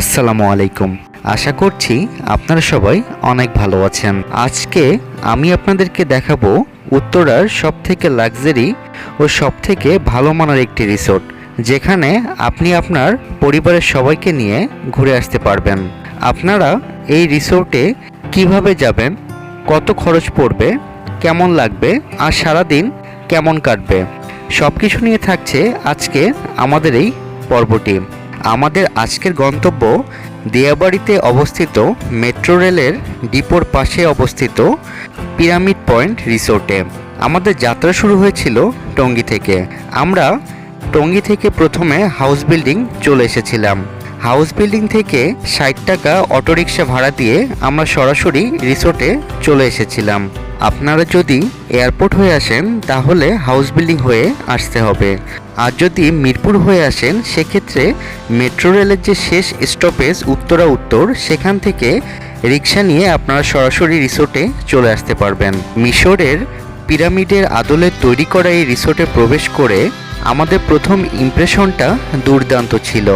আসসালামু আলাইকুম। আশা করছি আপনারা সবাই অনেক ভালো আছেন। আজকে আমি আপনাদেরকে দেখাবো উত্তরার সব থেকে লাক্সারি ও সব থেকে ভালো মানের একটি রিসোর্ট, যেখানে আপনি আপনার পরিবারের সবাইকে নিয়ে ঘুরে আসতে পারবেন। আপনারা এই রিসোর্টে কীভাবে যাবেন, কত খরচ পড়বে, কেমন লাগবে, আর সারাদিন কেমন কাটবে সব কিছু নিয়ে থাকছে আজকে আমাদের এই পর্বটি। আমাদের আজকের গন্তব্য দিয়াবাড়িতে অবস্থিত মেট্রো রেলের ডিপোর পাশে অবস্থিত পিরামিড পয়েন্ট রিসোর্টে। আমাদের যাত্রা শুরু হয়েছিল টঙ্গী থেকে। আমরা টঙ্গী থেকে প্রথমে হাউস বিল্ডিং চলে এসেছিলাম। হাউস বিল্ডিং থেকে ষাট টাকা অটোরিকশা ভাড়া দিয়ে আমরা সরাসরি রিসোর্টে চলে এসেছিলাম। আপনারা যদি এয়ারপোর্ট হয়ে আসেন, তাহলে হাউস বিল্ডিং হয়ে আসতে হবে। আর যদি মিরপুর হয়ে আসেন, সেক্ষেত্রে মেট্রো রেলের যে শেষ স্টপেজ উত্তরা উত্তর সেখান থেকে রিক্সা নিয়ে আপনারা সরাসরি রিসোর্টে চলে আসতে পারবেন। মিশরের পিরামিডের আদলে তৈরি করা এই রিসোর্টে প্রবেশ করে আমাদের প্রথম ইমপ্রেশনটা দুর্দান্ত ছিল।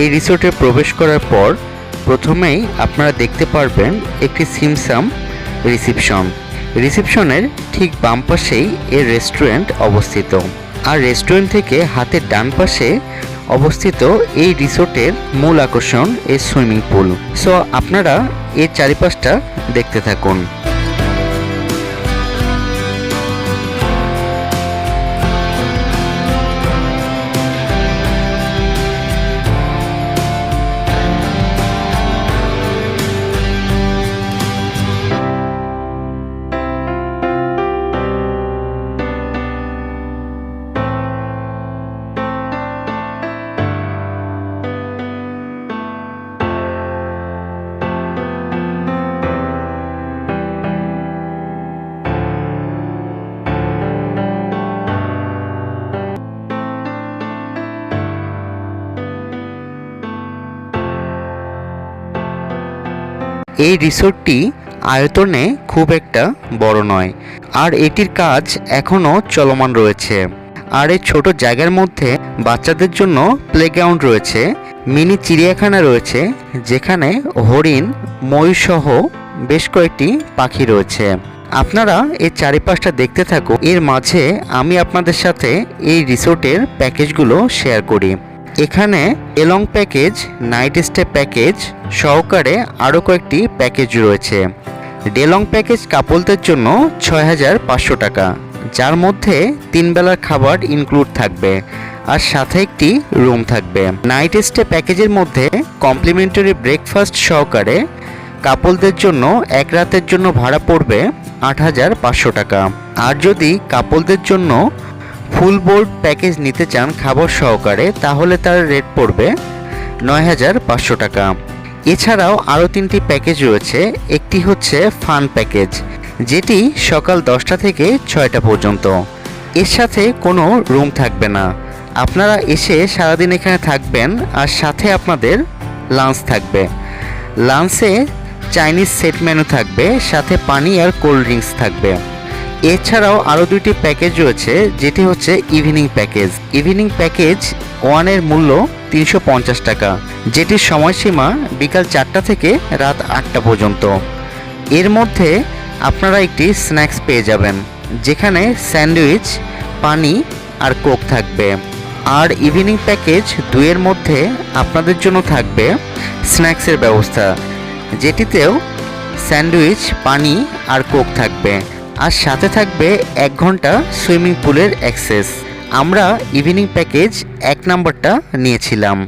এই রিসোর্টে প্রবেশ করার পর প্রথমেই আপনারা দেখতে পারবেন একটি সিমসাম রিসিপশন। রিসিপশনের ঠিক বাম পাশেই এর রেস্টুরেন্ট অবস্থিত। আর রেস্টুরেন্ট থেকে হাতের ডান পাশে অবস্থিত এই রিসোর্টের মূল আকর্ষণ এই সুইমিং পুল। সো আপনারা এর চারিপাশটা দেখতে থাকুন। এই রিসোর্টটি আয়তনে খুব একটা বড় নয়, আর এটির কাজ এখনও চলমান রয়েছে। আর এই ছোট জায়গার মধ্যে বাচ্চাদের জন্য প্লেগ্রাউন্ড রয়েছে, মিনি চিড়িয়াখানা রয়েছে, যেখানে হরিণ ময়ূরসহ বেশ কয়েকটি পাখি রয়েছে। আপনারা এর চারিপাশটা দেখতে থাকো এর মাঝে আমি আপনাদের সাথে এই রিসোর্টের প্যাকেজগুলো শেয়ার করি। এখানে along package night stay package সহকারে আরও কয়েকটি প্যাকেজ রয়েছে। ডেলং প্যাকেজ কাপলদের জন্য ছয় হাজার পাঁচশো টাকা, যার মধ্যে তিন বেলার খাবার ইনক্লুড থাকবে আর সাথে একটি রুম থাকবে। নাইট স্টে প্যাকেজের মধ্যে কমপ্লিমেন্টারি ব্রেকফাস্ট সহকারে কাপলদের জন্য এক রাতের জন্য ভাড়া পড়বে আট হাজার পাঁচশো টাকা। আর যদি কাপলদের জন্য ফুল বোর্ড প্যাকেজ নিতে চান খাবার সহকারে, তাহলে তার রেট পড়বে নয় হাজার পাঁচশো টাকা। এছাড়াও আরও তিনটি প্যাকেজ রয়েছে, একটি হচ্ছে ফান প্যাকেজ, যেটি সকাল দশটা থেকে ছয়টা পর্যন্ত। এর সাথে কোনো রুম থাকবে না। আপনারা এসে সারাদিন এখানে থাকবেন, আর সাথে আপনাদের লাঞ্চ থাকবে। লাঞ্চে চাইনিজ সেট মেনু থাকবে, সাথে পানি আর কোল্ড ড্রিঙ্কস থাকবে। এছাড়াও আরও দুইটি প্যাকেজ রয়েছে, যেটি হচ্ছে ইভিনিং প্যাকেজ ইভিনিং প্যাকেজ ওয়ানের মূল্য তিনশো পঞ্চাশ টাকা, যেটির সময়সীমা বিকাল চারটা থেকে রাত আটটা পর্যন্ত। এর মধ্যে আপনারা একটি স্ন্যাক্স পেয়ে যাবেন, যেখানে স্যান্ডউইচ, পানি আর কোক থাকবে। আর ইভিনিং প্যাকেজ দুইয়ের মধ্যে আপনাদের জন্য থাকবে স্ন্যাক্সের ব্যবস্থা, যেটিতেও স্যান্ডউইচ, পানি আর কোক থাকবে। আর সাথে থাকবে এক ঘণ্টা সুইমিং পুলের অ্যাক্সেস আমরা ইভিনিং প্যাকেজ এক নাম্বারটা নিয়েছিলাম।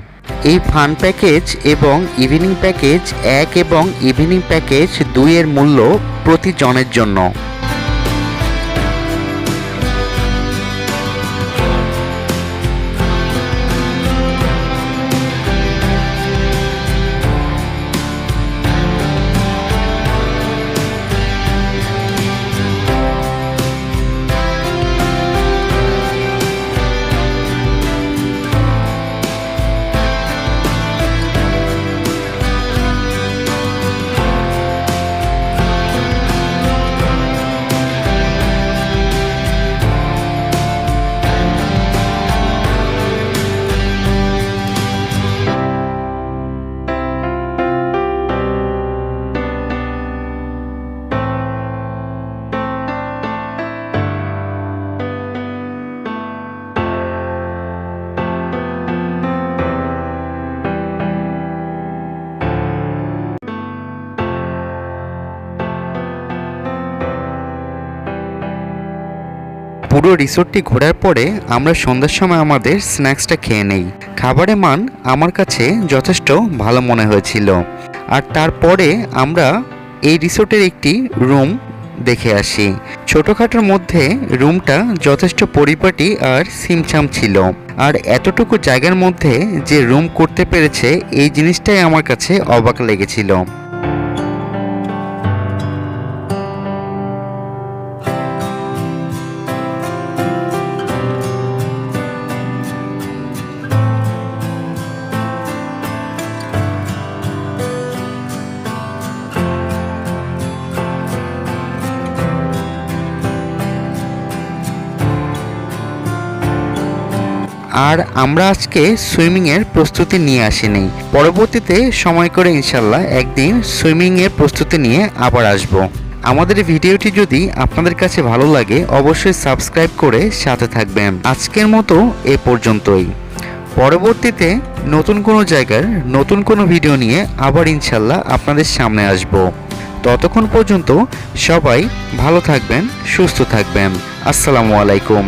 এই ফান প্যাকেজ এবং ইভিনিং প্যাকেজ এক এবং ইভিনিং প্যাকেজ দুইয়ের মূল্য প্রতি জনের জন্য। পুরো রিসোর্টটি ঘোরার পরে আমরা সন্ধ্যার সময় আমাদের স্ন্যাক্সটা খেয়ে নেই। খাবারের মান আমার কাছে যথেষ্ট ভালো মনে হয়েছিল। আর তারপরে আমরা এই রিসোর্টের একটি রুম দেখে আসি। ছোটোখাটোর মধ্যে রুমটা যথেষ্ট পরিপাটি আর সিমছাম ছিল। আর এতটুকু জায়গার মধ্যে যে রুম করতে পেরেছে, এই জিনিসটাই আমার কাছে অবাক লেগেছিল। আর আমরা আজকে সুইমিংয়ের প্রস্তুতি নিয়ে আসিনি। পরবর্তীতে সময় করে ইনশাল্লাহ একদিন সুইমিংয়ের প্রস্তুতি নিয়ে আবার আসব। আমাদের ভিডিওটি যদি আপনাদের কাছে ভালো লাগে, অবশ্যই সাবস্ক্রাইব করে সাথে থাকবেন। আজকের মতো এ পর্যন্তই। পরবর্তীতে নতুন কোনো জায়গার নতুন কোনো ভিডিও নিয়ে আবার ইনশাল্লাহ আপনাদের সামনে আসব। ততক্ষণ পর্যন্ত সবাই ভালো থাকবেন, সুস্থ থাকবেন। আসসালামু আলাইকুম।